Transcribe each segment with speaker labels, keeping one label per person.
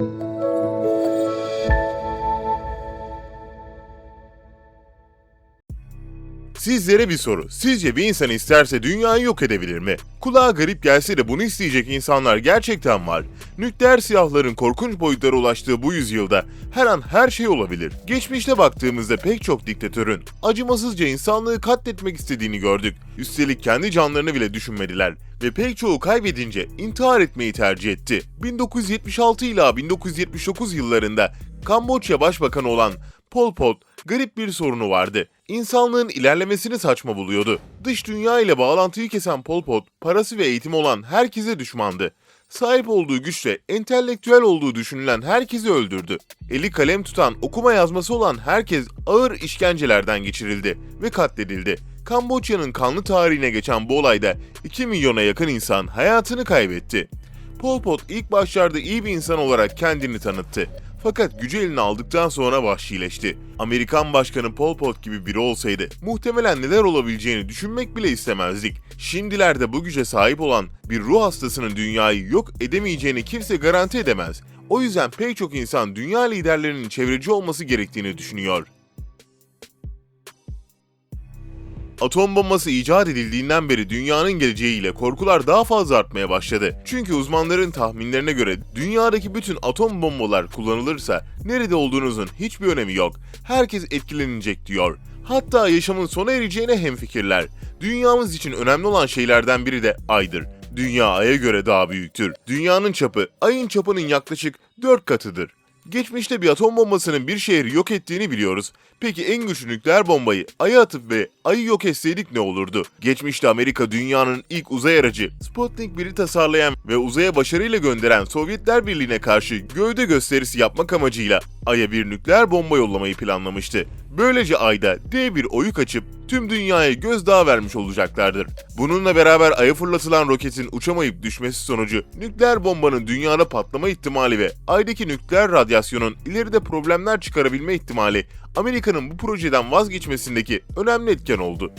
Speaker 1: thank you Sizlere bir soru. Sizce bir insan isterse dünyayı yok edebilir mi? Kulağa garip gelse de bunu isteyecek insanlar gerçekten var. Nükleer silahların korkunç boyutlara ulaştığı bu yüzyılda her an her şey olabilir. Geçmişte baktığımızda pek çok diktatörün acımasızca insanlığı katletmek istediğini gördük. Üstelik kendi canlarını bile düşünmediler ve pek çoğu kaybedince intihar etmeyi tercih etti. 1976 ila 1979 yıllarında Kamboçya Başbakanı olan Pol Pot garip bir sorunu vardı. İnsanlığın ilerlemesini saçma buluyordu. Dış dünya ile bağlantıyı kesen Pol Pot, parası ve eğitimi olan herkese düşmandı. Sahip olduğu güçle entelektüel olduğu düşünülen herkesi öldürdü. Eli kalem tutan, okuma yazması olan herkes ağır işkencelerden geçirildi ve katledildi. Kamboçya'nın kanlı tarihine geçen bu olayda 2 milyona yakın insan hayatını kaybetti. Pol Pot ilk başlarda iyi bir insan olarak kendini tanıttı. Fakat gücü eline aldıktan sonra vahşileşti. Amerikan Başkanı Pol Pot gibi biri olsaydı muhtemelen neler olabileceğini düşünmek bile istemezdik. Şimdilerde bu güce sahip olan bir ruh hastasının dünyayı yok edemeyeceğini kimse garanti edemez. O yüzden pek çok insan dünya liderlerinin çevreci olması gerektiğini düşünüyor. Atom bombası icat edildiğinden beri dünyanın geleceğiyle korkular daha fazla artmaya başladı. Çünkü uzmanların tahminlerine göre dünyadaki bütün atom bombalar kullanılırsa nerede olduğunuzun hiçbir önemi yok. Herkes etkilenecek diyor. Hatta yaşamın sona ereceğine hemfikirler. Dünyamız için önemli olan şeylerden biri de aydır. Dünya aya göre daha büyüktür. Dünyanın çapı ayın çapının yaklaşık 4 katıdır. Geçmişte bir atom bombasının bir şehri yok ettiğini biliyoruz. Peki en güçlü nükleer bombayı Ay'a atıp ve Ay'ı yok etseydik ne olurdu? Geçmişte Amerika dünyanın ilk uzay aracı Sputnik 1'i tasarlayan ve uzaya başarıyla gönderen Sovyetler Birliği'ne karşı gövde gösterisi yapmak amacıyla Ay'a bir nükleer bomba yollamayı planlamıştı. Böylece Ay'da dev bir oyuk açıp tüm dünyaya gözdağı vermiş olacaklardır. Bununla beraber Ay'a fırlatılan roketin uçamayıp düşmesi sonucu nükleer bombanın dünyada patlama ihtimali ve Ay'daki nükleer radyasyonun ileride problemler çıkarabilme ihtimali Amerika'nın bu projeden vazgeçmesindeki önemli etken oldu.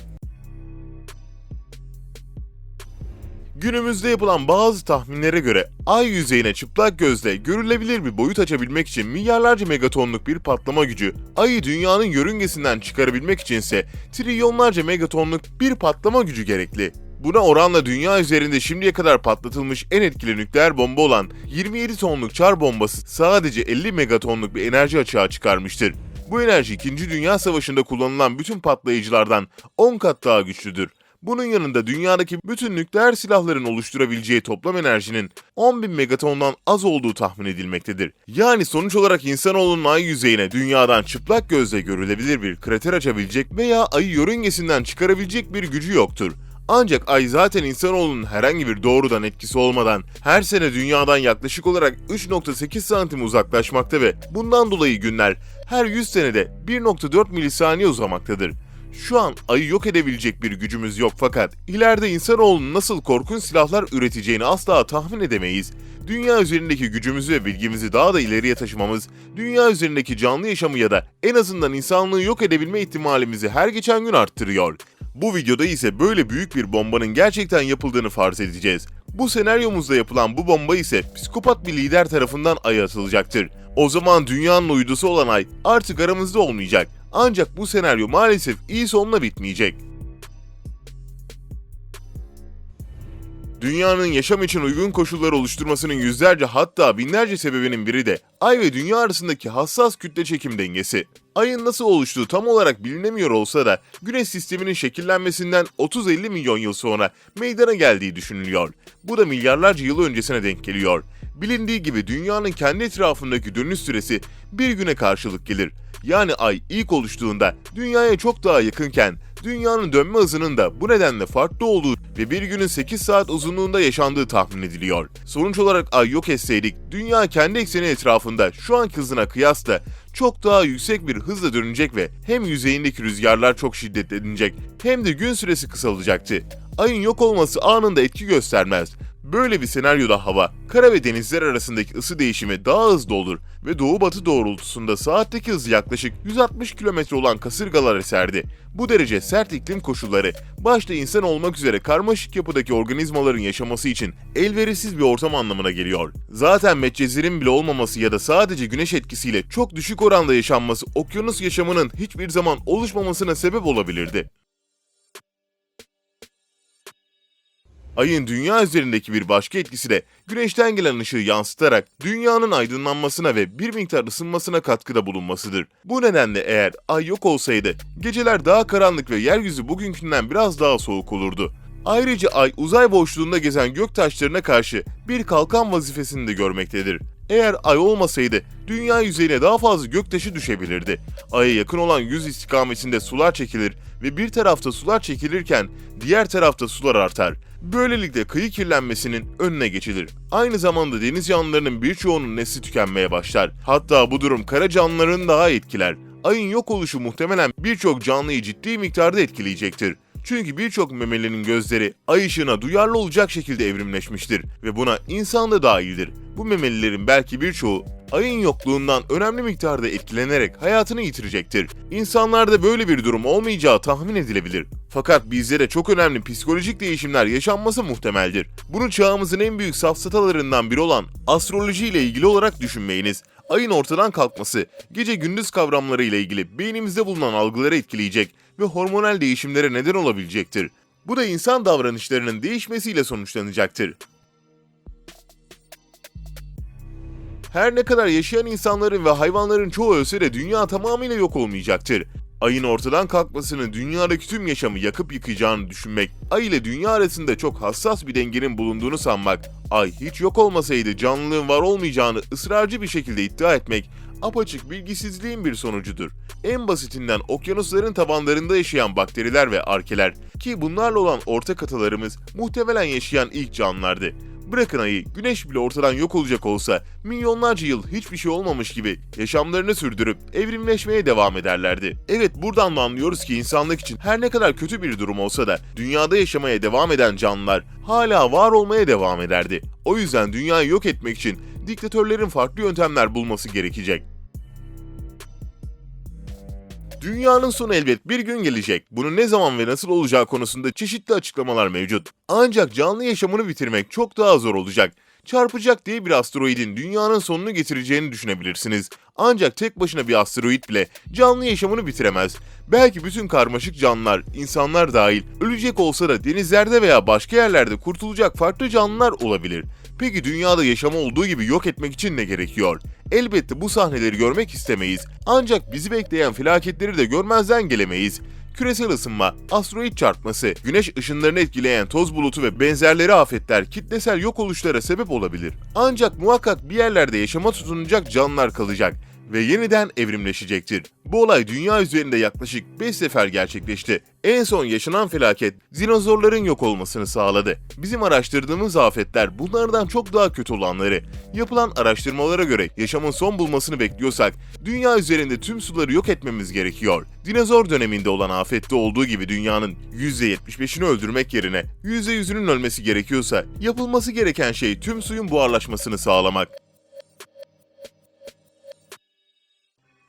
Speaker 1: Günümüzde yapılan bazı tahminlere göre ay yüzeyine çıplak gözle görülebilir bir boyut açabilmek için milyarlarca megatonluk bir patlama gücü, ayı dünyanın yörüngesinden çıkarabilmek içinse trilyonlarca megatonluk bir patlama gücü gerekli. Buna oranla dünya üzerinde şimdiye kadar patlatılmış en etkili nükleer bomba olan 27 tonluk çar bombası sadece 50 megatonluk bir enerji açığa çıkarmıştır. Bu enerji 2. Dünya Savaşı'nda kullanılan bütün patlayıcılardan 10 kat daha güçlüdür. Bunun yanında dünyadaki bütün nükleer silahların oluşturabileceği toplam enerjinin 10.000 megatondan az olduğu tahmin edilmektedir. Yani sonuç olarak insanoğlunun ay yüzeyine dünyadan çıplak gözle görülebilir bir krater açabilecek veya ayı yörüngesinden çıkarabilecek bir gücü yoktur. Ancak ay zaten insanoğlunun herhangi bir doğrudan etkisi olmadan her sene dünyadan yaklaşık olarak 3.8 santim uzaklaşmakta ve bundan dolayı günler her 100 senede 1.4 milisaniye uzamaktadır. Şu an ayı yok edebilecek bir gücümüz yok fakat ileride insanoğlunun nasıl korkunç silahlar üreteceğini asla tahmin edemeyiz. Dünya üzerindeki gücümüzü ve bilgimizi daha da ileriye taşımamız, dünya üzerindeki canlı yaşamı ya da en azından insanlığı yok edebilme ihtimalimizi her geçen gün arttırıyor. Bu videoda ise böyle büyük bir bombanın gerçekten yapıldığını farz edeceğiz. Bu senaryomuzda yapılan bu bomba ise psikopat bir lider tarafından aya atılacaktır. O zaman dünyanın uydusu olan ay artık aramızda olmayacak. Ancak bu senaryo maalesef iyi sonla bitmeyecek. Dünyanın yaşam için uygun koşullar oluşturmasının yüzlerce hatta binlerce sebebinin biri de Ay ve Dünya arasındaki hassas kütle çekim dengesi. Ayın nasıl oluştuğu tam olarak bilinemiyor olsa da Güneş sisteminin şekillenmesinden 30-50 milyon yıl sonra meydana geldiği düşünülüyor. Bu da milyarlarca yıl öncesine denk geliyor. Bilindiği gibi dünyanın kendi etrafındaki dönüş süresi bir güne karşılık gelir. Yani ay ilk oluştuğunda dünyaya çok daha yakınken dünyanın dönme hızının da bu nedenle farklı olduğu ve bir günün 8 saat uzunluğunda yaşandığı tahmin ediliyor. Sonuç olarak ay yok etseydik dünya kendi ekseni etrafında şu anki hızına kıyasla çok daha yüksek bir hızla dönecek ve hem yüzeyindeki rüzgarlar çok şiddetlenecek hem de gün süresi kısalacaktı. Ayın yok olması anında etki göstermez. Böyle bir senaryoda hava, kara ve denizler arasındaki ısı değişimi daha hızlı olur ve doğu-batı doğrultusunda saatteki hız yaklaşık 160 km olan kasırgalar eserdi. Bu derece sert iklim koşulları, başta insan olmak üzere karmaşık yapıdaki organizmaların yaşaması için elverişsiz bir ortam anlamına geliyor. Zaten Medcezir'in bile olmaması ya da sadece güneş etkisiyle çok düşük oranda yaşanması okyanus yaşamının hiçbir zaman oluşmamasına sebep olabilirdi. Ayın dünya üzerindeki bir başka etkisi de güneşten gelen ışığı yansıtarak dünyanın aydınlanmasına ve bir miktar ısınmasına katkıda bulunmasıdır. Bu nedenle eğer ay yok olsaydı geceler daha karanlık ve yeryüzü bugünkünden biraz daha soğuk olurdu. Ayrıca ay uzay boşluğunda gezen gök taşlarına karşı bir kalkan vazifesini de görmektedir. Eğer ay olmasaydı dünya yüzeyine daha fazla göktaşı düşebilirdi. Ay'a yakın olan yüz istikametinde sular çekilir ve bir tarafta sular çekilirken diğer tarafta sular artar. Böylelikle kıyı kirlenmesinin önüne geçilir. Aynı zamanda deniz canlılarının birçoğunun nesli tükenmeye başlar. Hatta bu durum kara canlıların daha etkiler. Ayın yok oluşu muhtemelen birçok canlıyı ciddi miktarda etkileyecektir. Çünkü birçok memelinin gözleri ay ışığına duyarlı olacak şekilde evrimleşmiştir ve buna insan da dahildir. Bu memelilerin belki birçoğu ayın yokluğundan önemli miktarda etkilenerek hayatını yitirecektir. İnsanlarda böyle bir durum olmayacağı tahmin edilebilir. Fakat bizlere çok önemli psikolojik değişimler yaşanması muhtemeldir. Bunu çağımızın en büyük safsatalarından biri olan astroloji ile ilgili olarak düşünmeyiniz. Ayın ortadan kalkması, gece gündüz kavramları ile ilgili beynimizde bulunan algıları etkileyecek ve hormonal değişimlere neden olabilecektir. Bu da insan davranışlarının değişmesiyle sonuçlanacaktır. Her ne kadar yaşayan insanların ve hayvanların çoğu ölse de dünya tamamıyla yok olmayacaktır. Ayın ortadan kalkmasının dünyadaki tüm yaşamı yakıp yıkacağını düşünmek, ay ile dünya arasında çok hassas bir dengenin bulunduğunu sanmak, ay hiç yok olmasaydı canlılığın var olmayacağını ısrarcı bir şekilde iddia etmek, apaçık bilgisizliğin bir sonucudur. En basitinden okyanusların tabanlarında yaşayan bakteriler ve arkeler ki bunlarla olan ortak atalarımız muhtemelen yaşayan ilk canlılardı. Bırakın ayı, güneş bile ortadan yok olacak olsa milyonlarca yıl hiçbir şey olmamış gibi yaşamlarını sürdürüp evrimleşmeye devam ederlerdi. Evet buradan da anlıyoruz ki insanlık için her ne kadar kötü bir durum olsa da dünyada yaşamaya devam eden canlılar hala var olmaya devam ederdi. O yüzden dünyayı yok etmek için diktatörlerin farklı yöntemler bulması gerekecek. Dünyanın sonu elbet bir gün gelecek. Bunun ne zaman ve nasıl olacağı konusunda çeşitli açıklamalar mevcut. Ancak canlı yaşamını bitirmek çok daha zor olacak. Çarpacak diye bir asteroidin dünyanın sonunu getireceğini düşünebilirsiniz. Ancak tek başına bir asteroid bile canlı yaşamını bitiremez. Belki bütün karmaşık canlılar, insanlar dahil, ölecek olsa da denizlerde veya başka yerlerde kurtulacak farklı canlılar olabilir. Peki dünyada yaşama olduğu gibi yok etmek için ne gerekiyor? Elbette bu sahneleri görmek istemeyiz. Ancak bizi bekleyen felaketleri de görmezden gelemeyiz. Küresel ısınma, asteroid çarpması, güneş ışınlarını etkileyen toz bulutu ve benzerleri afetler kitlesel yok oluşlara sebep olabilir. Ancak muhakkak bir yerlerde yaşama tutunacak canlılar kalacak ve yeniden evrimleşecektir. Bu olay dünya üzerinde yaklaşık 5 sefer gerçekleşti. En son yaşanan felaket dinozorların yok olmasını sağladı. Bizim araştırdığımız afetler bunlardan çok daha kötü olanları. Yapılan araştırmalara göre yaşamın son bulmasını bekliyorsak dünya üzerinde tüm suları yok etmemiz gerekiyor. Dinozor döneminde olan afette olduğu gibi dünyanın %75'ini öldürmek yerine %100'ünün ölmesi gerekiyorsa yapılması gereken şey tüm suyun buharlaşmasını sağlamak.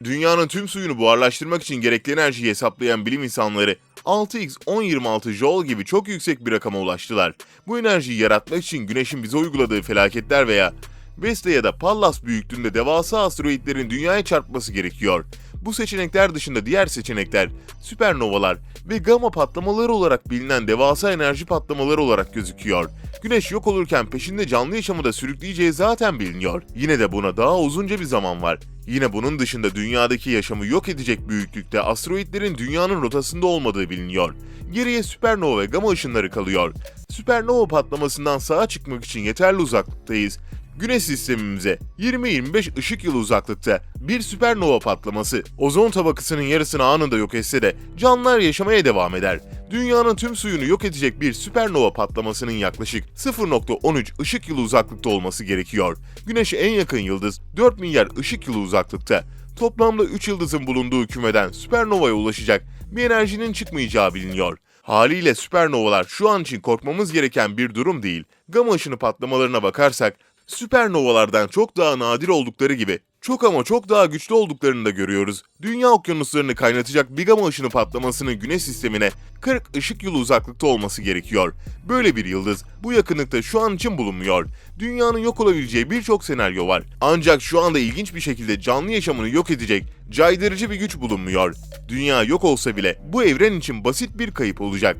Speaker 1: Dünyanın tüm suyunu buharlaştırmak için gerekli enerjiyi hesaplayan bilim insanları 6x 1026 joule gibi çok yüksek bir rakama ulaştılar. Bu enerjiyi yaratmak için güneşin bize uyguladığı felaketler veya Vesta ya da Pallas büyüklüğünde devasa asteroidlerin dünyaya çarpması gerekiyor. Bu seçenekler dışında diğer seçenekler süpernovalar ve gamma patlamaları olarak bilinen devasa enerji patlamaları olarak gözüküyor. Güneş yok olurken peşinde canlı yaşamı da sürükleyeceği zaten biliniyor. Yine de buna daha uzunca bir zaman var. Yine bunun dışında dünyadaki yaşamı yok edecek büyüklükte asteroidlerin dünyanın rotasında olmadığı biliniyor. Geriye süpernova ve gamma ışınları kalıyor. Süpernova patlamasından sağa çıkmak için yeterli uzaklıktayız. Güneş sistemimize 20-25 ışık yılı uzaklıkta bir süpernova patlaması ozon tabakasının yarısını anında yok etse de canlılar yaşamaya devam eder. Dünyanın tüm suyunu yok edecek bir süpernova patlamasının yaklaşık 0.13 ışık yılı uzaklıkta olması gerekiyor. Güneşe en yakın yıldız 4 milyar ışık yılı uzaklıkta. Toplamda 3 yıldızın bulunduğu kümeden süpernovaya ulaşacak bir enerjinin çıkmayacağı biliniyor. Haliyle süpernovalar şu an için korkmamız gereken bir durum değil. Gama ışını patlamalarına bakarsak süpernovalardan çok daha nadir oldukları gibi çok ama çok daha güçlü olduklarını da görüyoruz. Dünya okyanuslarını kaynatacak bir gama ışını patlamasının güneş sistemine 40 ışık yılı uzaklıkta olması gerekiyor. Böyle bir yıldız bu yakınlıkta şu an için bulunmuyor. Dünyanın yok olabileceği birçok senaryo var. Ancak şu anda ilginç bir şekilde canlı yaşamını yok edecek caydırıcı bir güç bulunmuyor. Dünya yok olsa bile bu evren için basit bir kayıp olacak.